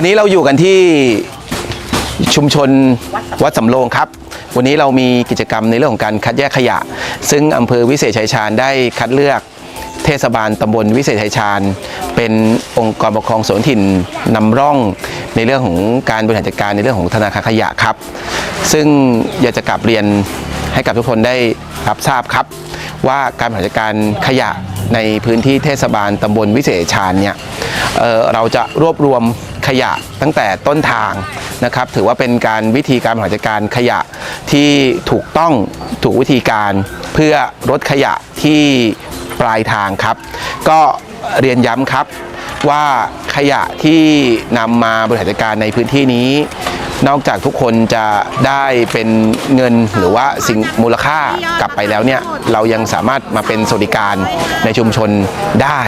วันนี้เราอยู่กันที่ชุมชนวัดสำโรงครับ วันนี้เรามีกิจกรรมในเรื่องของการคัดแยกขยะ ซึ่งอำเภอวิเศษชัยชาญได้คัดเลือกเทศบาลตำบลวิเศษชัยชาญ เป็นองค์กรปกครองส่วนถิ่นนำร่องในเรื่องของการบริหารจัดการในเรื่องของธนาคารขยะครับ ซึ่งอยากจะกลับเรียนให้กับทุกคนได้รับทราบครับ ว่าการบริหารจัดการขยะในพื้นที่เทศบาลตำบลวิเศษชัยชาญเนี่ยเเราจะรวบรวม ขยะตั้งแต่ต้นทางนะครับ ถือว่าเป็นการวิธีการบริหารจัดการขยะที่ถูกต้องถูกวิธีการเพื่อลดขยะที่ปลายทางครับ ก็เรียนย้ำครับว่าขยะที่นำมาบริหารจัดการในพื้นที่นี้ นอกจากทุกคนจะได้เป็นเงินหรือว่าสิ่งมูลค่ากลับไปแล้วเนี่ยเรายังสามารถมาเป็นสวัสดิการในชุมชนได้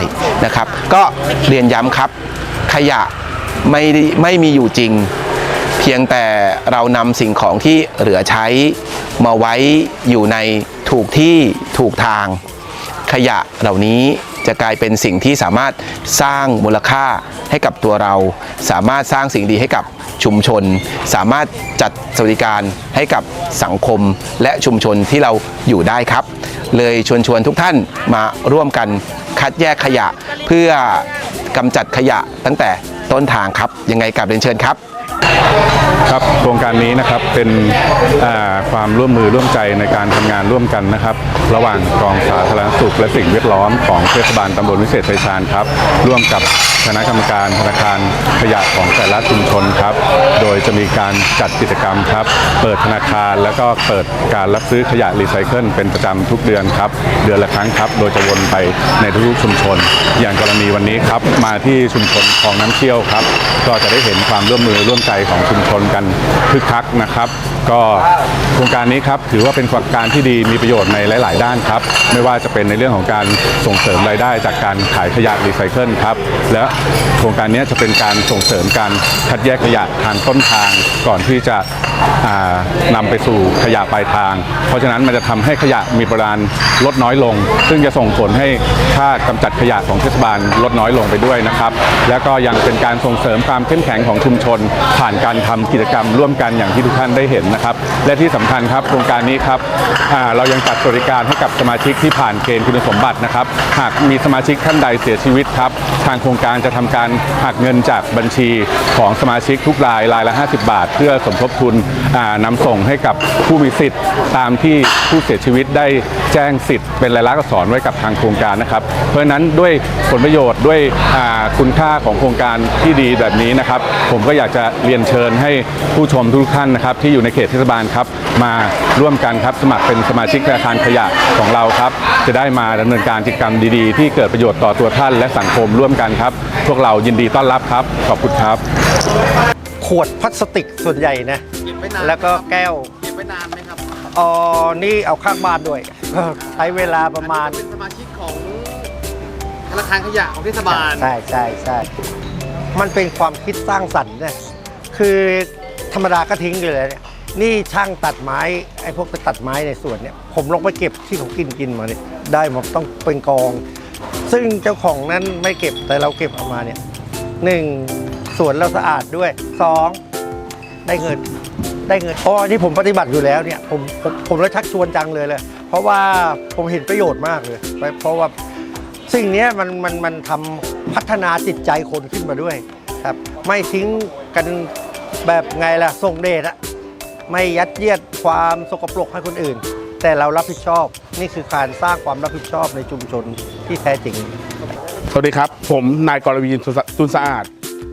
นะครับ ก็เรียนย้ำครับ ขยะ ไม่ไม่มีอยู่จริง เพียงแต่เรานำสิ่งของที่เหลือใช้มาไว้อยู่ในถูกที่ถูกทาง ขยะเหล่านี้จะกลายเป็นสิ่งที่สามารถสร้างมูลค่าให้กับตัวเรา สามารถสร้างสิ่งดีให้กับชุมชน สามารถจัดสวัสดิการให้กับสังคมและชุมชนที่เราอยู่ได้ครับ เลยชวนชวนทุกท่านมาร่วมกันคัดแยกขยะเพื่อกำจัดขยะตั้งแต่ ต้นทางครับ ยังไงกลับเรียนเชิญครับครับโครงการนี้นะครับเป็นความร่วมมือร่วมใจในการทำงานร่วมกันนะครับ ระหว่างกองสาธารณสุขและสิ่งแวดล้อมของเทศบาลตำบลวิเศษชัยชาญครับ ร่วมกับคณะกรรมการธนาคารขยะของแต่ละชุมชนครับ โดยจะมีการจัดกิจกรรมครับ เปิดธนาคารแล้วก็เปิดการรับซื้อขยะรีไซเคิลเป็นประจำทุกเดือนครับ เดือนละครั้งครับ โดยจะวนไปในทุกๆชุมชน อย่างกรณีวันนี้ครับมาที่ชุมชนคลองน้ำเชี่ยวครับ ก็จะได้เห็นความร่วมมือร่วมใจของชุมชนกันคึกคักนะครับ ก็โครงการนี้ครับถือว่าเป็นโครงการที่ดีมีประโยชน์ในหลาย ๆ ด้านครับ ไม่ว่าจะเป็นในเรื่องของการส่งเสริมรายได้จากการขายขยะรีไซเคิลครับ และโครงการนี้จะเป็นการส่งเสริมการคัดแยกขยะทางต้นทางก่อนที่จะ นำไปสู่ขยะปลายทาง เพราะฉะนั้นมันจะทำให้ขยะมีปริมาณลดน้อยลง ซึ่งจะส่งผลให้ค่ากำจัดขยะของเทศบาลลดน้อยลงไปด้วยนะครับ แล้วก็ยังเป็นการส่งเสริมความเข้มแข็งของชุมชน ผ่านการทำกิจกรรมร่วมกันอย่างที่ทุกท่านได้เห็นนะครับ และที่สำคัญครับโครงการนี้ครับเรายังจัดบริการให้กับสมาชิกที่ผ่านเกณฑ์คุณสมบัตินะครับ หากมีสมาชิกท่านใดเสียชีวิตครับทางโครงการจะทำการหักเงินจากบัญชีของสมาชิกทุกรายรายละ 50 บาท เพื่อสมทบทุนนำส่งให้กับผู้มีสิทธิ์ตามที่ผู้เสียชีวิตได้แจ้งสิทธิ์เป็นรายลักษณ์อักษรไว้กับทางโครงการนะครับ เพราะฉะนั้นด้วยผลประโยชน์ด้วยคุณค่าของโครงการที่ดีแบบนี้นะครับ ผมก็อยากจะเรียนเชิญให้ผู้ชมทุกท่านนะครับ ที่อยู่ในเขตเทศบาลครับ มาร่วมกันครับสมัครเป็นสมาชิกธนาคารขยะของเราครับ จะได้มาดำเนินการกิจกรรมดีๆ ที่เกิดประโยชน์ต่อตัวท่านและสังคมร่วมกันครับ พวกเรายินดีต้อนรับครับ ขอบคุณครับ วดพลาสติกส่วนใหญ่นะ เก็บไว้นานแล้วก็แก้วเก็บไว้นานไหมครับอ๋อนี่เอาข้างบ้านด้วยก็ใช้เวลาประมาณอันนี้ก็เป็นสมาชิกของธนาคารขยะของเทศบาลใช่ใช่ใช่มันเป็นความคิดสร้างสรรค์นะคือธรรมดาก็ทิ้งอยู่เลยเนี่ยนี่ช่างตัดไม้ไอ้พวกไปตัดไม้ในสวนเนี่ยผมลงไปเก็บที่เขากินกินมาเนี่ยได้หมดต้องเป็นกอง ซึ่งเจ้าของนั้นไม่เก็บแต่เราเก็บเอามาเนี่ยหนึ่ง สวนเราสะอาดด้วยสองได้เงินได้เงินเพราะที่ผมปฏิบัติอยู่แล้วเนี่ยผมผมผมเลยชักชวนจังเลยเลยเพราะว่าผมเห็นประโยชน์มากเลย เพราะว่าสิ่งนี้มันมันมันทำพัฒนาจิตใจคนขึ้นมาด้วยครับไม่ทิ้งกันแบบไงล่ะส่งเดชอะไม่ยัดเยียดความสกปรกให้คนอื่น แต่เรารับผิดชอบนี่คือการสร้างความรับผิดชอบในชุมชนที่แท้จริง สวัสดีครับ ผมนายกรวีนตุนสะอาด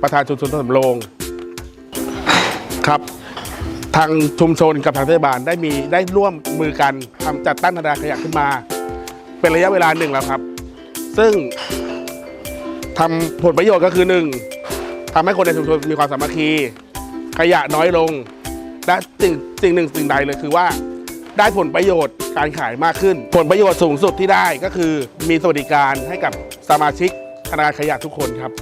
ประธานชุมชนสำโรงครับ ทางชุมชนกับทางเทศบาลได้มีได้ร่วมมือกันทำจัดตั้งธนาคารขยะขึ้นมา เป็นระยะเวลาหนึ่งแล้วครับ ซึ่งทำผลประโยชน์ก็คือหนึ่งทำให้คนในชุมชนมีความสามัคคี ขยะน้อยลง และสิ่งสิ่งหนึ่งสิ่งใดเลยคือว่าได้ผลประโยชน์การขายมากขึ้น ผลประโยชน์สูงสุดที่ได้ก็คือมีสวัสดิการให้กับสมาชิกธนาคารขยะทุกคนครับ